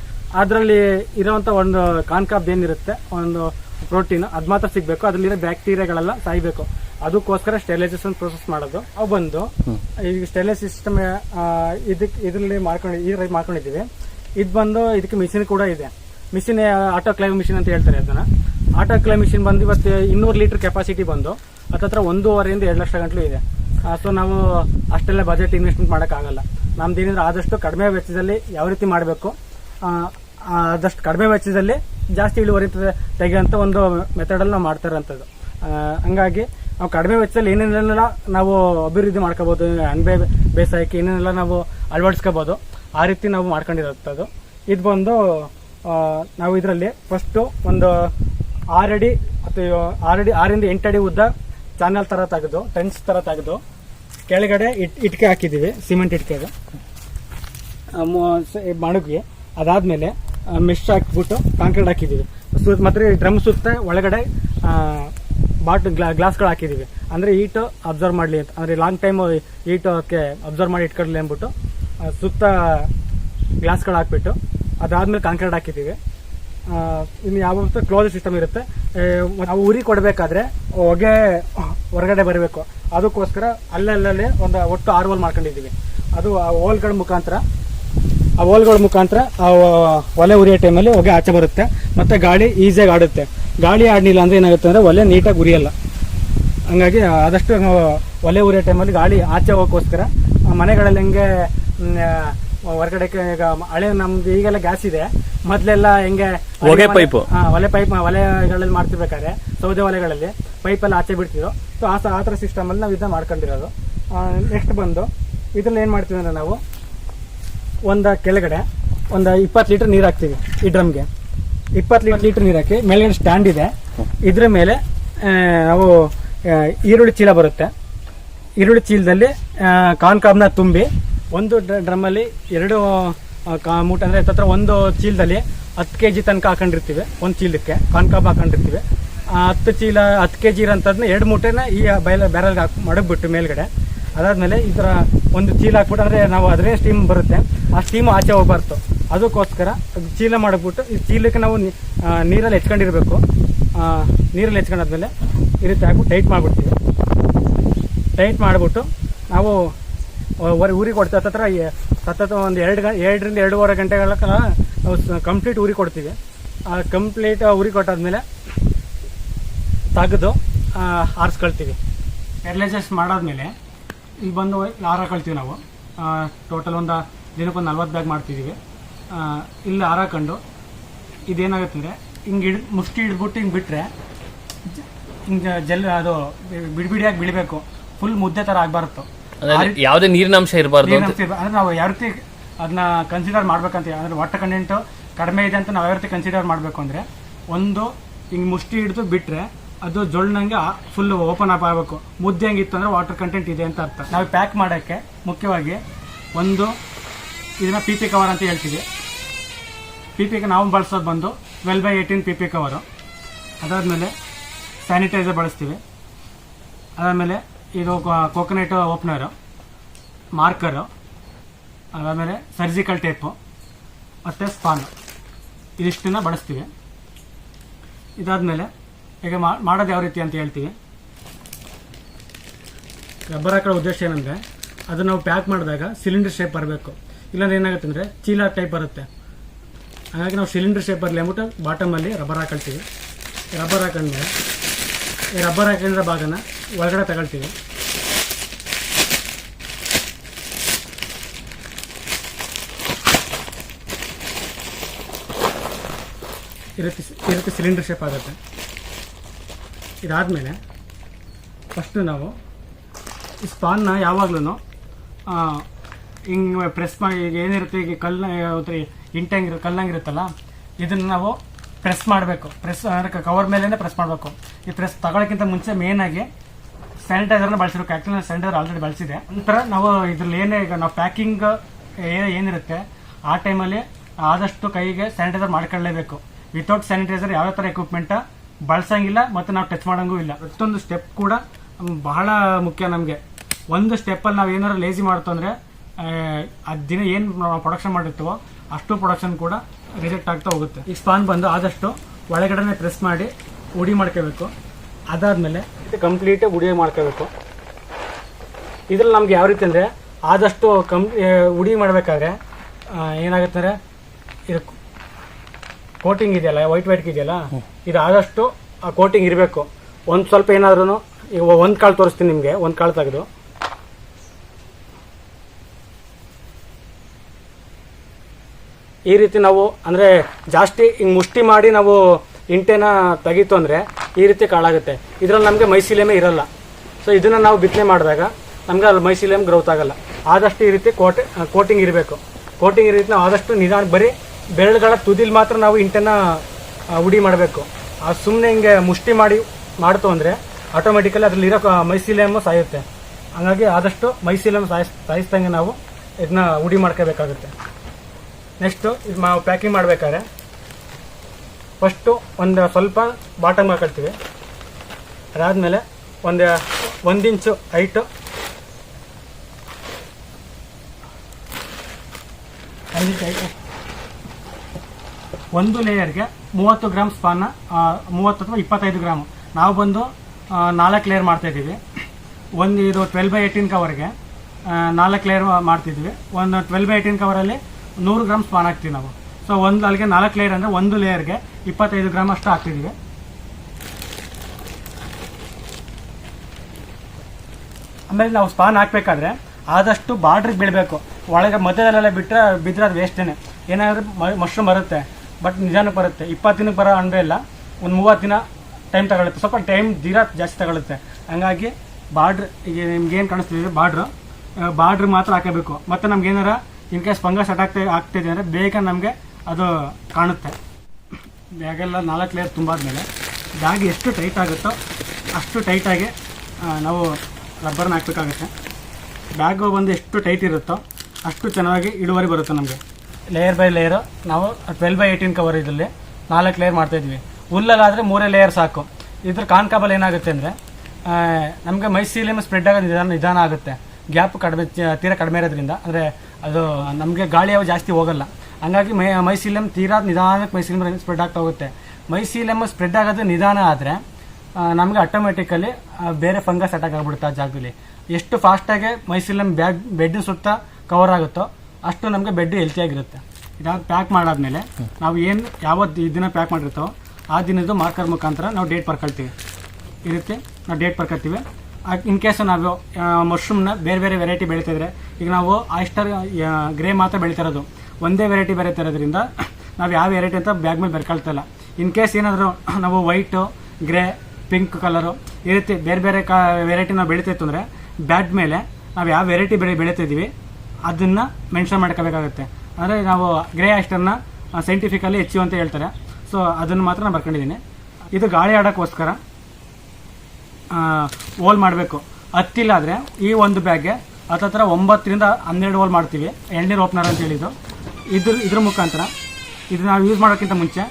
ಅದರಲ್ಲಿ ಇರುವಂತ ಒಂದು ಕಾನ್ಕಾಬ್ ಏನಿರುತ್ತೆ, ಒಂದು ಪ್ರೋಟೀನ್ ಅದ್ ಮಾತ್ರ ಸಿಗ್ಬೇಕು. ಅದ್ರಲ್ಲಿ ಬ್ಯಾಕ್ಟೀರಿಯಾಗಳೆಲ್ಲ ಸಾಯ್ಬೇಕು. ಅದಕ್ಕೋಸ್ಕರ ಸ್ಟೆರಿಲೈಸೇಷನ್ ಪ್ರೊಸೆಸ್ ಮಾಡೋದು. ಅವು ಬಂದು ಈಗ ಸ್ಟೆರಿಲೈಸ್ ಸಿಸ್ಟಮ್ ಇದಕ್ಕೆ ಇದರಲ್ಲಿ ಮಾಡ್ಕೊಂಡು ಈ ರೀತಿ ಮಾಡ್ಕೊಂಡಿದ್ದೀವಿ. ಇದು ಬಂದು ಇದಕ್ಕೆ ಮಿಷಿನ್ ಕೂಡ ಇದೆ. ಮಿಷಿನ್ ಆಟೋ ಕ್ಲೈವ್ ಮಿಷಿನ್ ಅಂತ ಹೇಳ್ತಾರೆ ಅದನ್ನ. ಆಟೋ ಕ್ಲೈವ್ ಮಿಷಿನ್ ಬಂದು ಇವತ್ತು ಇನ್ನೂರು ಲೀಟರ್ ಕೆಪಾಸಿಟಿ ಬಂದು ಹತ್ತತ್ರ ಒಂದೂವರೆಯಿಂದ ಎರಡು ಲಕ್ಷ ಗಂಟಲು ಇದೆ. ಸೊ ನಾವು ಅಷ್ಟೆಲ್ಲ ಬಜೆಟ್ ಇನ್ವೆಸ್ಟ್ಮೆಂಟ್ ಮಾಡೋಕ್ಕಾಗಲ್ಲ. ನಮ್ದು ಏನಿದ್ರೆ ಆದಷ್ಟು ಕಡಿಮೆ ವೆಚ್ಚದಲ್ಲಿ ಯಾವ ರೀತಿ ಮಾಡಬೇಕು? ಆದಷ್ಟು ಕಡಿಮೆ ವೆಚ್ಚದಲ್ಲಿ ಜಾಸ್ತಿ ಇಳುವರಿ ತೆಗೆಯುವಂತ ಒಂದು ಮೆಥಡಲ್ಲಿ ನಾವು ಮಾಡ್ತಾ ಇರೋಂಥದ್ದು ಹಂಗಾಗಿ ನಾವು ಕಡಿಮೆ ವೆಚ್ಚದಲ್ಲಿ ಏನೇನೆಲ್ಲ ನಾವು ಅಭಿವೃದ್ಧಿ ಮಾಡ್ಕೋಬಹುದು ಅನ್ಬೆ, ಬೇಸಾಯಕ್ಕೆ ಏನೇನೆಲ್ಲ ನಾವು ಅಳವಡಿಸ್ಕೋಬಹುದು ಆ ರೀತಿ ನಾವು ಮಾಡ್ಕೊಂಡಿರೋಂಥದ್ದು. ಇದು ಬಂದು ನಾವು ಇದರಲ್ಲಿ ಫಸ್ಟು ಒಂದು ಆರಡಿ ಅಥವಾ ಆರಡಿ, ಆರಿಂದ ಎಂಟಡಿ ಉದ್ದ ಚಾನಲ್ ತರ ತೆಗೆದು ಟೆನ್ಸ್ ತರ ತೆಗೆದು ಕೆಳಗಡೆ ಇಟ್, ಇಟ್ಕೆ ಹಾಕಿದ್ದೀವಿ ಸಿಮೆಂಟ್ ಇಟ್ಕೆಗೆ ಮಣಗಿ ಅದಾದ್ಮೇಲೆ ಮೆಶ್ ಹಾಕ್ಬಿಟ್ಟು ಕಾಂಕ್ರೀಟ್ ಹಾಕಿದ್ದೀವಿ. ಸು- ಮತ್ತೆ ಡ್ರಮ್ ಸುತ್ತ ಒಳಗಡೆ ಬಾಟ್ ಗ್ಲಾಸ್ಗಳು ಹಾಕಿದ್ದೀವಿ. ಅಂದರೆ ಈಟು ಅಬ್ಸರ್ವ್ ಮಾಡಲಿ ಅಂತ. ಅಂದರೆ ಲಾಂಗ್ ಟೈಮ್ ಈಟು ಅಬ್ಸರ್ವ್ ಮಾಡಿ ಇಟ್ಕೊಳ್ಳಿ ಅಂದ್ಬಿಟ್ಟು ಸುತ್ತ ಗ್ಲಾಸ್ಗಳು ಹಾಕ್ಬಿಟ್ಟು, ಅದಾದ್ಮೇಲೆ ಕಾಂಕ್ರೀಟ್ ಹಾಕಿದ್ದೀವಿ. ಇನ್ನು ಯಾವ ಕ್ಲೋಸ್ ಸಿಸ್ಟಮ್ ಇರುತ್ತೆ. ನಾವು ಉರಿ ಕೊಡಬೇಕಾದ್ರೆ ಹೊಗೆ ಹೊರಗಡೆ ಬರಬೇಕು. ಅದಕ್ಕೋಸ್ಕರ ಅಲ್ಲಲ್ಲೇ ಒಂದು ಒಟ್ಟು ಆರು ಹೋಲ್ ಮಾಡ್ಕೊಂಡಿದ್ದೀವಿ. ಅದು ಆ ಹೋಲ್ಗಳ ಮುಖಾಂತರ ಆ ಹೋಲ್ಗಳ ಮುಖಾಂತರ ಆ ಒಲೆ ಉರಿಯೋ ಟೈಮಲ್ಲಿ ಹೊಗೆ ಆಚೆ ಬರುತ್ತೆ. ಮತ್ತು ಗಾಳಿ ಈಸಿಯಾಗಿ ಆಡುತ್ತೆ. ಗಾಳಿ ಆಡಲಿಲ್ಲ ಅಂದರೆ ಏನಾಗುತ್ತೆ ಅಂದರೆ ಒಲೆ ನೀಟಾಗಿ ಉರಿಯಲ್ಲ. ಹಂಗಾಗಿ ಆದಷ್ಟು ಒಲೆ ಉರಿಯೋ ಟೈಮಲ್ಲಿ ಗಾಳಿ ಆಚೆ ಹೋಗೋಕ್ಕೋಸ್ಕರ ಮನೆಗಳಲ್ಲಿ ಹೆಂಗೆ ಹೊರಗಡೆ ಈಗ ಹಳೆ ನಮ್ದು ಈಗೆಲ್ಲ ಗ್ಯಾಸ್ ಇದೆ. ಮೊದಲೆಲ್ಲ ಹೆಂಗೆ ಹೊಗೆ ಪೈಪ್. ಒಲೆ ಪೈಪ್ ಒಲೆಗಳಲ್ಲಿ ಮಾಡ್ತಿರ್ಬೇಕಾದ್ರೆ ಸೌದೆ ಒಲೆಗಳಲ್ಲಿ ಪೈಪ್ ಎಲ್ಲ ಆಚೆ ಬಿಡ್ತಿದ್ರು. ಸೊ ಆ ಆ ಥರ ಸಿಸ್ಟಮಲ್ಲಿ ನಾವು ಇದನ್ನ ಮಾಡ್ಕೊಂಡಿರೋದು. ನೆಕ್ಸ್ಟ್ ಬಂದು ಇದ್ರಲ್ಲಿ ಏನು ಮಾಡ್ತೀವಿ ಅಂದ್ರೆ ನಾವು ಒಂದ ಕೆಳಗಡೆ ಒಂದು ಇಪ್ಪತ್ತು ಲೀಟರ್ ನೀರು ಹಾಕ್ತೀವಿ ಈ ಡ್ರಮ್ಗೆ. ಇಪ್ಪತ್ತು ಲೀಟರ್ ನೀರು ಹಾಕಿ ಮೇಲ್ಗಡೆ ಸ್ಟ್ಯಾಂಡ್ ಇದೆ. ಇದ್ರ ಮೇಲೆ ನಾವು ಈರುಳ್ಳಿ ಚೀಲ ಬರುತ್ತೆ. ಈರುಳ್ಳಿ ಚೀಲದಲ್ಲಿ ಕಾನ್ ಕಾಬ್ನ ತುಂಬಿ ಒಂದು ಡ್ರಮ್ ಅಲ್ಲಿ ಎರಡು ಕಾ- ಮೂಟ ಅಂದ್ರೆ ತತ್ರ ಒಂದು ಚೀಲದಲ್ಲಿ ಹತ್ತು ಕೆ ಜಿ ತನಕ ಹಾಕೊಂಡಿರ್ತೀವಿ ಒಂದು ಚೀಲಕ್ಕೆ, ಕಾನ್ ಕಾಬ್ ಹಾಕೊಂಡಿರ್ತೀವಿ. ಹತ್ತು ಚೀಲ, ಹತ್ತು ಕೆ ಜಿ ಇರೋಂಥದ್ದನ್ನ ಎರಡು ಮೂಟೆನ ಈ ಬೈಲ ಬ್ಯಾರಲ್ಗೆ ಹಾಕಿ ಮಡಗ್ಬಿಟ್ಟು ಮೇಲ್ಗಡೆ. ಅದಾದ್ಮೇಲೆ ಈ ಥರ ಒಂದು ಚೀಲ ಹಾಕ್ಬಿಟ್ಟು, ಅಂದ್ರೆ ನಾವು ಅದ್ರೇ ಸ್ಟೀಮ್ ಬರುತ್ತೆ. ಆ ಸ್ಟೀಮ್ ಆಚೆ ಹೋಗ್ಬಾರ್ದು. ಅದಕ್ಕೋಸ್ಕರ ಚೀಲ ಮಾಡಿಬಿಟ್ಟು, ಈ ಚೀಲಕ್ಕೆ ನಾವು ನೀರಲ್ಲಿ ಹೆಚ್ಕೊಂಡಿರ್ಬೇಕು ನೀರಲ್ಲಿ ಹೆಚ್ಕೊಂಡಾದ್ಮೇಲೆ ಈ ರೀತಿ ಹಾಕ್ಬಿಟ್ಟು ಟೈಟ್ ಮಾಡಿಬಿಡ್ತೀವಿ. ಟೈಟ್ ಮಾಡಿಬಿಟ್ಟು ನಾವು ಹೊರ ಊರಿಗೆ ಕೊಡ್ತೀವಿ. ಹತ್ತತ್ರ ಸತತ ಒಂದು ಎರಡು ಎರಡರಿಂದ ಎರಡೂವರೆ ಗಂಟೆಗಳ ಕಾಲ ನಾವು ಕಂಪ್ಲೀಟ್ ಉರಿ ಕೊಡ್ತೀವಿ. ಆ ಕಂಪ್ಲೀಟ್ ಉರಿ ಕೊಟ್ಟಾದ್ಮೇಲೆ ತೆಗೆದು ಆರಿಸ್ಕೊಳ್ತೀವಿ. ಸ್ಟೆರಿಲೈಸೇಷನ್ ಮಾಡಾದ್ಮೇಲೆ ಇಲ್ಲಿ ಬಂದು ಹಾರ ಕಳ್ತೀವಿ ನಾವು. ಟೋಟಲ್ ಒಂದು ದಿನಕ್ಕೊಂದು ನಲ್ವತ್ತು ಬ್ಯಾಗ್ ಮಾಡ್ತಿದ್ದೀವಿ ಇಲ್ಲಿ ಹಾರ ಹಾಕೊಂಡು ಇದೇನಾಗುತ್ತೆ ಅಂದರೆ ಹಿಂಗೆ ಹಿಡ್ ಮುಷ್ಟಿ ಹಿಡ್ಬಿಟ್ಟು ಹಿಂಗೆ ಬಿಟ್ಟರೆ ಹಿಂಗೆ ಜಲ್ ಅದು ಬಿಡಿಬಿಡಿಯಾಗಿ ಬಿಡಬೇಕು ಫುಲ್ ಮುದ್ದೆ ಥರ ಆಗಬಾರ್ದು ಯಾವುದೇ ನೀರಿನ ಅಂಶ ಇರಬಾರ್ದು ಅಂದರೆ ನಾವು ಯಾವ ರೀತಿ ಅದನ್ನ ಕನ್ಸಿಡರ್ ಮಾಡ್ಬೇಕಂತ ಅಂದ್ರೆ ವಾಟರ್ ಕಂಟೆಂಟ್ ಕಡಿಮೆ ಇದೆ ಅಂತ ನಾವು ಯಾವ ರೀತಿ ಕನ್ಸಿಡರ್ ಮಾಡಬೇಕು ಅಂದರೆ ಒಂದು ಹಿಂಗೆ ಮುಷ್ಟಿ ಹಿಡಿದು ಬಿಟ್ರೆ ಅದು ಜೊಳ್ಳಂಗೆ ಫುಲ್ ಓಪನ್ ಅಪ್ ಆಗಬೇಕು. ಮುದ್ದೆ ಹೆಂಗಿತ್ತು ಅಂದ್ರೆ ವಾಟರ್ ಕಂಟೆಂಟ್ ಇದೆ ಅಂತ ಅರ್ಥ. ನಾವು ಪ್ಯಾಕ್ ಮಾಡೋಕ್ಕೆ ಮುಖ್ಯವಾಗಿ ಒಂದು ಇದನ್ನ ಪಿ ಪಿ ಕವರ್ ಅಂತ ಹೇಳ್ತೀವಿ. ಪಿ ಪಿ ನಾವು ಬಳಸೋದು ಬಂದು twelve by eighteen P P cover ಅದಾದಮೇಲೆ ಸ್ಯಾನಿಟೈಸರ್ ಬಳಸ್ತೀವಿ. ಅದಾದಮೇಲೆ ಇದು ಕೋಕೋನಟ್ ಓಪ್ನರು ಮಾರ್ಕರು ಅದಾದಮೇಲೆ ಸರ್ಜಿಕಲ್ ಟೇಪು ಮತ್ತು ಸ್ಪಾನು ಇದಿಷ್ಟನ್ನ ಬಳಸ್ತೀವಿ. ಇದಾದಮೇಲೆ ಮಾ- ಮಾಡೋದು ಯಾವ ರೀತಿ ಅಂತ ಹೇಳ್ತೀವಿ. ರಬ್ಬರ್ ಹಾಕೋ ಉದ್ದೇಶ ಏನಂದರೆ ಅದನ್ನು ನಾವು ಪ್ಯಾಕ್ ಮಾಡಿದಾಗ ಸಿಲಿಂಡರ್ ಶೇಪ್ ಬರಬೇಕು. ಇಲ್ಲಾಂದ್ರೆ ಏನಾಗುತ್ತೆ ಅಂದರೆ ಚೀಲ ಟೈಪ್ ಬರುತ್ತೆ. ಹಾಗಾಗಿ ನಾವು ಸಿಲಿಂಡರ್ ಶೇಪ್ ಬರಲಿ ಅಂದ್ಬಿಟ್ಟು ಬಾಟಮಲ್ಲಿ ರಬ್ಬರ್ ಹಾಕೊಳ್ತೀವಿ. ರಬ್ಬರ್ ಹಾಕೊಂಡ್ರೆ ಈ ರಬ್ಬರ್ ಹಾಕೊಂಡಿರೋ ಭಾಗನ ಒಳಗಡೆ ತಗೊಳ್ತೀವಿ. ಇರುತ್ತೆ ರೀತಿ ಸಿಲಿಂಡರ್ ಶೇಪ್ ಆಗುತ್ತೆ. ಇದಾದಮೇಲೆ ಫಸ್ಟು ನಾವು ಈ ಸ್ಪಾನ್ನ ಯಾವಾಗ್ಲೂ ಹಿಂಗೆ ಪ್ರೆಸ್ ಮಾಡಿ, ಈಗ ಏನಿರುತ್ತೆ, ಈಗ ಕಲ್ಲ ಒಂಥರ ಇಂಟಂಗಿರೋ ಕಲ್ಲಂಗಿರುತ್ತಲ್ಲ ಇದನ್ನು ನಾವು ಪ್ರೆಸ್ ಮಾಡಬೇಕು. ಪ್ರೆಸ್ ಅಂದರೆ ಕವರ್ ಮೇಲೇ ಪ್ರೆಸ್ ಮಾಡಬೇಕು. ಈ ಪ್ರೆಸ್ ತಗೊಳ್ಳೋಕ್ಕಿಂತ ಮುಂಚೆ ಮೇನಾಗಿ ಸ್ಯಾನಿಟೈಸರ್ನ ಬಳಸಿರ್ಬೇಕು. ಆ್ಯಕ್ಚುಲಿ ಸ್ಯಾನಿಟೈಸರ್ ಆಲ್ರೆಡಿ ಬಳಸಿದೆ ನಂತರ ನಾವು ಇದ್ರಲ್ಲಿ ಏನೇ, ಈಗ ನಾವು ಪ್ಯಾಕಿಂಗ್ ಏನಿರುತ್ತೆ, ಆ ಟೈಮಲ್ಲಿ ಆದಷ್ಟು ಕೈಗೆ ಸ್ಯಾನಿಟೈಸರ್ ಮಾಡ್ಕೊಳ್ಳೇಬೇಕು. ವಿತೌಟ್ ಸ್ಯಾನಿಟೈಸರ್ ಯಾವ್ಯಾವ ಥರ ಎಕ್ವಿಪ್ಮೆಂಟ್ ಬಳಸಂಗಿಲ್ಲ ಮತ್ತು ನಾವು ಟಚ್ ಮಾಡೋಂಗೂ ಇಲ್ಲ. ಪ್ರತಿಯೊಂದು ಸ್ಟೆಪ್ ಕೂಡ ಬಹಳ ಮುಖ್ಯ ನಮಗೆ. ಒಂದು ಸ್ಟೆಪ್ಪಲ್ಲಿ ನಾವು ಏನಾರು ಲೇಜಿ ಮಾಡ್ತು ಅಂದರೆ ಅದು ದಿನ ಏನು ನಾವು ಪ್ರೊಡಕ್ಷನ್ ಮಾಡಿರ್ತೀವೋ ಅಷ್ಟು ಪ್ರೊಡಕ್ಷನ್ ಕೂಡ ರಿಜೆಕ್ಟ್ ಆಗ್ತಾ ಹೋಗುತ್ತೆ. ಈ ಸ್ಪಾನ್ ಬಂದು ಆದಷ್ಟು ಒಳಗಡೆನೆ ಪ್ರೆಸ್ ಮಾಡಿ ಉಡಿ ಮಾಡ್ಕೋಬೇಕು. ಅದಾದಮೇಲೆ ಕಂಪ್ಲೀಟ್ ಉಡಿ ಮಾಡ್ಕೋಬೇಕು. ಇದ್ರಲ್ಲಿ ನಮ್ಗೆ ಯಾವ ರೀತಿ ಅಂದರೆ ಆದಷ್ಟು ಕಂಪ್ ಉಡಿ ಮಾಡಬೇಕಾದ್ರೆ ಏನಾಗುತ್ತೆ ಅಂದರೆ ಇದು ಕೋಟಿಂಗ್ ಇದೆಯಲ್ಲ ವೈಟ್ ವೈಟ್ ಇದೆಯಲ್ಲ? ಇದು ಆದಷ್ಟು ಆ ಕೋಟಿಂಗ್ ಇರಬೇಕು. ಒಂದು ಸ್ವಲ್ಪ ಏನಾದ್ರೂ ಈಗ ಒಂದು ಕಾಳು ತೋರಿಸ್ತೀನಿ ನಿಮಗೆ, ಒಂದು ಕಾಳು ತೆಗೆದು. ಈ ರೀತಿ ನಾವು, ಅಂದರೆ ಜಾಸ್ತಿ ಹಿಂಗೆ ಮುಷ್ಟಿ ಮಾಡಿ ನಾವು ಇಂಟೆನ ತೆಗೀತು ಅಂದರೆ ಈ ರೀತಿ ಕಾಳಾಗುತ್ತೆ. ಇದರಲ್ಲಿ ನಮಗೆ ಮೈಸಿಲೇಮೇ ಇರಲ್ಲ. ಸೊ ಇದನ್ನು ನಾವು ಬಿತ್ತನೆ ಮಾಡಿದಾಗ ನಮಗೆ ಅಲ್ಲಿ ಮೈಸಿಲೇಮ್ ಗ್ರೌತ್ ಆಗಲ್ಲ. ಆದಷ್ಟು ಈ ರೀತಿ ಕೋಟಿ, ಕೋಟಿಂಗ್ ಇರಬೇಕು. ಕೋಟಿಂಗ್ ಈ ರೀತಿ ನಾವು ಆದಷ್ಟು ನಿಧಾನ ಬರೀ ಬೆರಳುಗಳ ತುದಿಲಿ ಮಾತ್ರ ನಾವು ಇಂಟನ್ನ ಉಡಿ ಮಾಡಬೇಕು. ಆ ಸುಮ್ಮನೆ ಹಿಂಗೆ ಮುಷ್ಟಿ ಮಾಡಿ, ಮಾಡ್ತು ಅಂದರೆ ಆಟೋಮೆಟಿಕಲಿ ಅದ್ರಲ್ಲಿ ಇರೋ ಮೈಸಿಲೇಮ್ ಸಾಯುತ್ತೆ. ಹಾಗಾಗಿ ಆದಷ್ಟು ಮೈಸಿಲೇಮ್ ಸಾಯಿಸ್ ಸಾಯಿಸ್ದಂಗೆ ನಾವು ಇದನ್ನ ಉಡಿ ಮಾಡ್ಕೋಬೇಕಾಗುತ್ತೆ. ನೆಕ್ಸ್ಟು ಇದು ನಾವು ಪ್ಯಾಕಿಂಗ್ ಮಾಡಬೇಕಾದ್ರೆ ಫಸ್ಟು ಒಂದು ಸ್ವಲ್ಪ ಬಾಟಮ್ ಹಾಕೊಳ್ತೀವಿ. ಅದಾದಮೇಲೆ ಒಂದು ಒಂದು ಇಂಚು ಹೈಟು ಐದು ಒಂದು ಲೇಯರ್ಗೆ ಮೂವತ್ತು ಗ್ರಾಮ್ ಸ್ಪಾನ್ನ ಮೂವತ್ತು ಅಥವಾ ಇಪ್ಪತ್ತೈದು ಗ್ರಾಮ್. ನಾವು ಬಂದು ನಾಲ್ಕು ಲೇಯರ್ ಮಾಡ್ತಾಯಿದ್ದೀವಿ ಒಂದು ಇದು ಟ್ವೆಲ್ ಬೈ ಏಯ್ಟೀನ್ ಕವರ್ಗೆ ನಾಲ್ಕು ಲೇಯರ್ ಮಾಡ್ತಿದ್ವಿ ಒಂದು ಟ್ವೆಲ್ ಬೈ ಏಯ್ಟೀನ್ ಕವರಲ್ಲಿ ನೂರು ಗ್ರಾಮ್ ಸ್ಪಾನ್ ಹಾಕ್ತೀವಿ ನಾವು. ಸೊ, ಒಂದು ಅಲ್ಲಿಗೆ ನಾಲ್ಕು ಲೇಯರ್ ಅಂದರೆ ಒಂದು ಲೇಯರ್ಗೆ ಇಪ್ಪತ್ತೈದು ಗ್ರಾಮ್ ಅಷ್ಟು ಹಾಕ್ತಿದ್ವಿ ಆಮೇಲೆ ನಾವು ಸ್ಪಾನ್ ಹಾಕಬೇಕಾದ್ರೆ ಆದಷ್ಟು ಬಾರ್ಡ್ರಿಗೆ ಬಿಡಬೇಕು. ಒಳಗೆ ಮಧ್ಯದಲ್ಲೆಲ್ಲ ಬಿಟ್ಟರೆ ಬಿದ್ದರೆ ಅದು ವೇಸ್ಟೇನೆ ಏನಾದರೂ ಮಶ್ರೂಮ್ ಬರುತ್ತೆ. ಬಟ್ ನಿಜಾನೂ ಬರುತ್ತೆ. ಇಪ್ಪತ್ತು ದಿನಕ್ಕೆ ಬರೋ ಅಂದರೆ ಇಲ್ಲ. ಒಂದು ಮೂವತ್ತು ದಿನ ಟೈಮ್ ತಗೊಳುತ್ತೆ. ಸ್ವಲ್ಪ ಟೈಮ್ ದೀರಾ ಜಾಸ್ತಿ ತಗೊಳುತ್ತೆ. ಹಂಗಾಗಿ ಬಾರ್ಡ್ರ್ ಈಗ ನಿಮ್ಗೇನು ಕಾಣಿಸ್ತಿದೆ ಬಾರ್ಡ್ರು ಬಾರ್ಡ್ರ್ ಮಾತ್ರ ಹಾಕಬೇಕು. ಮತ್ತು ನಮ್ಗೆ ಏನಾರ ಇನ್ ಕೇಸ್ ಫಂಗಸ್ ಅಟ್ಯಾಕ್ ಆಗ್ತಿದೆ ಅಂದರೆ ಬೇಗ ನಮಗೆ ಅದು ಕಾಣುತ್ತೆ. ಬ್ಯಾಗೆಲ್ಲ ನಾಲ್ಕು ಲೇಯರ್ ತುಂಬಾದ್ಮೇಲೆ ಬ್ಯಾಗ್ ಎಷ್ಟು ಟೈಟ್ ಆಗುತ್ತೋ ಅಷ್ಟು ಟೈಟಾಗಿ ನಾವು ರಬ್ಬರ್ನ ಹಾಕಬೇಕಾಗುತ್ತೆ. ಬ್ಯಾಗು ಬಂದು ಎಷ್ಟು ಟೈಟ್ ಇರುತ್ತೋ ಅಷ್ಟು ಚೆನ್ನಾಗಿ ಇಳುವರಿ ಬರುತ್ತೆ ನಮಗೆ. ಲೇಯರ್ ಬೈ ಲೇಯರ್ ನಾವು ಟ್ವೆಲ್ ಬೈ ಏಯ್ಟೀನ್ ಕವರ್ ಇದರಲ್ಲಿ ನಾಲ್ಕು ಲೇಯರ್ ಮಾಡ್ತಾಯಿದ್ವಿ ಹುಲ್ಲಲ್ಲಾದರೆ ಮೂರೇ ಲೇಯರ್ ಸಾಕು. ಇದ್ರ ಕಾನ್ಕಾಬಲ್ ಏನಾಗುತ್ತೆ ಅಂದರೆ ನಮಗೆ ಮೈಸೀಲಿಯಮ್ ಸ್ಪ್ರೆಡ್ ಆಗೋದು ನಿಧಾನ ನಿಧಾನ ಆಗುತ್ತೆ. ಗ್ಯಾಪ್ ಕಡಿಮೆ, ತೀರ ಕಡಿಮೆ ಇರೋದ್ರಿಂದ. ಅಂದರೆ ಅದು ನಮಗೆ ಗಾಳಿ ಯಾವ ಜಾಸ್ತಿ ಹೋಗಲ್ಲ. ಹಂಗಾಗಿ ಮೈ ಮೈಸೀಲಿಯಮ್ ತೀರಾ ನಿಧಾನಕ್ಕೆ ಮೈಸೀಲಿಯಮ್ ಸ್ಪ್ರೆಡ್ ಆಗ್ತಾ ಹೋಗುತ್ತೆ. ಮೈಸೀಲಿಯಮ್ ಸ್ಪ್ರೆಡ್ ಆಗೋದು ನಿಧಾನ ಆದರೆ ನಮಗೆ ಆಟೋಮೆಟಿಕಲಿ ಬೇರೆ ಫಂಗಸ್ ಅಟ್ಯಾಕ್ ಆಗ್ಬಿಡುತ್ತೆ ಆ ಜಾಗದಲ್ಲಿ. ಎಷ್ಟು ಫಾಸ್ಟಾಗಿ ಮೈಸೀಲಿಯಮ್ ಬ್ಯಾಗ್ ಬೆಡ್ಡಿನ ಸುತ್ತ ಕವರ್ ಆಗುತ್ತೋ ಅಷ್ಟು ನಮಗೆ ಬೆಡ್ ಹೆಲ್ತಿಯಾಗಿರುತ್ತೆ ಇದಾದ ಪ್ಯಾಕ್ ಮಾಡಾದ್ಮೇಲೆ ನಾವು ಏನು ಯಾವತ್ತು ಈ ದಿನ ಪ್ಯಾಕ್ ಮಾಡಿರ್ತಾವೋ ಆ ದಿನದ್ದು ಮಾರ್ಕರ್ ಮುಖಾಂತರ ನಾವು ಡೇಟ್ ಬರ್ಕೊಳ್ತೀವಿ. ಈ ರೀತಿ ನಾವು ಡೇಟ್ ಬರ್ಕೊಳ್ತೀವಿ. ಇನ್ ಕೇಸ್ ನಾವು ಮಶ್ರೂಮ್ನ ಬೇರೆ ಬೇರೆ ವೆರೈಟಿ ಬೆಳೀತಿದ್ರೆ, ಈಗ ನಾವು ಆಯಿಸ್ಟರ್ ಗ್ರೇ ಮಾತ್ರ ಬೆಳೀತಿರೋದು. ಒಂದೇ ವೆರೈಟಿ ಬೆಳೀತಿರೋದ್ರಿಂದ ನಾವು ಯಾವ ವೆರೈಟಿ ಅಂತ ಬ್ಯಾಗ್ ಮೇಲೆ ಬರ್ಕೊಳ್ತಾ ಇನ್ ಕೇಸ್ ಏನಾದರೂ ನಾವು ವೈಟು ಗ್ರೇ ಪಿಂಕ್ ಕಲರು ಈ ರೀತಿ ಬೇರೆ ಬೇರೆ ಕ ವೆರೈಟಿ ನಾವು ಬೆಳೀತಿತ್ತು ಅಂದರೆ ಬ್ಯಾಡ್ ಮೇಲೆ ನಾವು ಯಾವ ವೆರೈಟಿ ಬೆಳೆ ಬೆಳೀತಿದ್ದೀವಿ ಅದನ್ನು ಮೆನ್ಷನ್ ಮಾಡ್ಕೋಬೇಕಾಗುತ್ತೆ. ಅಂದರೆ ನಾವು ಗ್ರೇ ಆಸ್ಟರ್ನ ಸೈಂಟಿಫಿಕಲಿ ಹೆಚ್ಚು ಅಂತ ಹೇಳ್ತಾರೆ. ಸೊ ಅದನ್ನು ಮಾತ್ರ ನಾನು ಬರ್ಕೊಂಡಿದ್ದೀನಿ. ಇದು ಗಾಳಿ ಆಡೋಕ್ಕೋಸ್ಕರ ಹೋಲ್ ಮಾಡಬೇಕು. ಹತ್ತಿಲ್ಲ ಆದರೆ ಈ ಒಂದು ಬ್ಯಾಗ್ಗೆ ಹತ್ತತ್ರ ಒಂಬತ್ತರಿಂದ ಹನ್ನೆರಡು ಹೋಲ್ ಮಾಡ್ತೀವಿ. ಎಳ್ನೀರು ಓಪನರ್ ಅಂತ ಹೇಳಿದ್ದು. ಇದ್ರ ಇದ್ರ ಮುಖಾಂತರ ಇದು ನಾವು ಯೂಸ್ ಮಾಡೋಕ್ಕಿಂತ ಮುಂಚೆ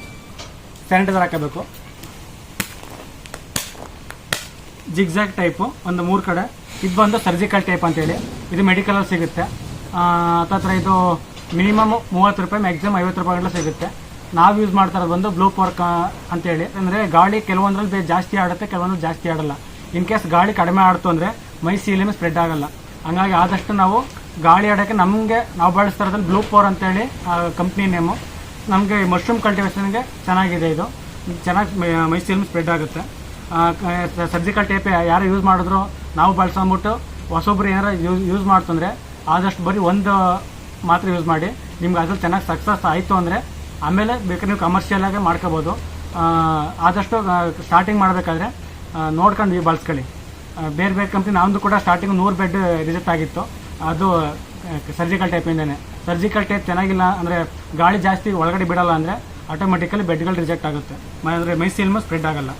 ಸ್ಯಾನಿಟೈಸರ್ ಹಾಕಬೇಕು. ಜಿಗ್ಜಾಗ್ ಟೈಪು ಒಂದು ಮೂರು ಕಡೆ. ಇದು ಬಂದು ಸರ್ಜಿಕಲ್ ಟೈಪ್ ಅಂತೇಳಿ. ಇದು ಮೆಡಿಕಲಲ್ಲಿ ಸಿಗುತ್ತೆ. ಹತ್ತತ್ರ ಇದು ಮಿನಿಮಮ್ ಮೂವತ್ತು ರೂಪಾಯಿ ಮ್ಯಾಕ್ಸಿಮಮ್ ಐವತ್ತು ರೂಪಾಯಿಗಳ ಸಿಗುತ್ತೆ. ನಾವು ಯೂಸ್ ಮಾಡ್ತಾ ಇರೋದು ಬಂದು ಬ್ಲೂ ಪಾರ್ಕ್ ಅಂತೇಳಿ ಅಂದರೆ ಗಾಳಿ ಕೆಲವೊಂದ್ರಲ್ಲಿ ಜಾಸ್ತಿ ಆಡುತ್ತೆ, ಕೆಲವೊಂದ್ರಲ್ಲಿ ಜಾಸ್ತಿ ಆಡಲ್ಲ. ಇನ್ ಕೇಸ್ ಗಾಳಿ ಕಡಿಮೆ ಆಡ್ತು ಅಂದರೆ ಮೈ ಸ್ಪ್ರೆಡ್ ಆಗಲ್ಲ. ಹಂಗಾಗಿ ಆದಷ್ಟು ನಾವು ಗಾಳಿ ಆಡೋಕ್ಕೆ ನಮಗೆ ನಾವು ಬಳಸ್ತಾ ಇರೋದ್ರಲ್ಲಿ ಬ್ಲೂ ಪೋರ್ ಅಂತೇಳಿ ಕಂಪ್ನಿ ನೇಮು ನಮಗೆ ಮಶ್ರೂಮ್ ಕಲ್ಟಿವೇಷನ್ಗೆ ಚೆನ್ನಾಗಿದೆ ಇದು. ಚೆನ್ನಾಗಿ ಮೈ ಸೀಲಿನ ಸ್ಪ್ರೆಡ್ ಆಗುತ್ತೆ. ಸರ್ಜಿಕಲ್ ಟೇಪ್ ಯಾರು ಯೂಸ್ ಮಾಡಿದ್ರು, ನಾವು ಬಳಸ್ಕೊಂಬಿಟ್ಟು ಹೊಸೊಬ್ರು ಏನಾರು ಯೂಸ್ ಯೂಸ್ ಮಾಡ್ತಂದ್ರೆ ಆದಷ್ಟು ಬರೀ ಒಂದು ಮಾತ್ರ ಯೂಸ್ ಮಾಡಿ. ನಿಮ್ಗೆ ಅದ್ರಲ್ಲಿ ಚೆನ್ನಾಗಿ ಸಕ್ಸಸ್ ಆಯಿತು ಅಂದರೆ ಆಮೇಲೆ ಬೇಕಾದ್ರೆ ನೀವು ಕಮರ್ಷಿಯಲ್ ಆಗಿ ಮಾಡ್ಕೋಬೋದು. ಆದಷ್ಟು ಸ್ಟಾರ್ಟಿಂಗ್ ಮಾಡಬೇಕಾದ್ರೆ ನೋಡ್ಕೊಂಡು ಬಳಸ್ಕೊಳ್ಳಿ ಬೇರೆ ಬೇರೆ ಕಂಪ್ನಿ ನಮ್ಮದು ಕೂಡ ಸ್ಟಾರ್ಟಿಂಗ್ ನೂರು ಬೆಡ್ ರಿಜೆಕ್ಟ್ ಆಗಿತ್ತು. ಅದು ಸರ್ಜಿಕಲ್ ಟೈಪಿಂದನೇ ಸರ್ಜಿಕಲ್ ಟೈಪ್ ಚೆನ್ನಾಗಿಲ್ಲ ಅಂದರೆ ಗಾಳಿ ಜಾಸ್ತಿ ಒಳಗಡೆ ಬಿಡಲ್ಲ ಅಂದರೆ ಆಟೋಮೆಟಿಕಲಿ ಬೆಡ್ಗಳು ರಿಜೆಕ್ಟ್ ಆಗುತ್ತೆ. ಅಂದರೆ ಮೈಸಿಲ್ಮ ಸ್ಪ್ರೆಡ್ ಆಗಲ್ಲ.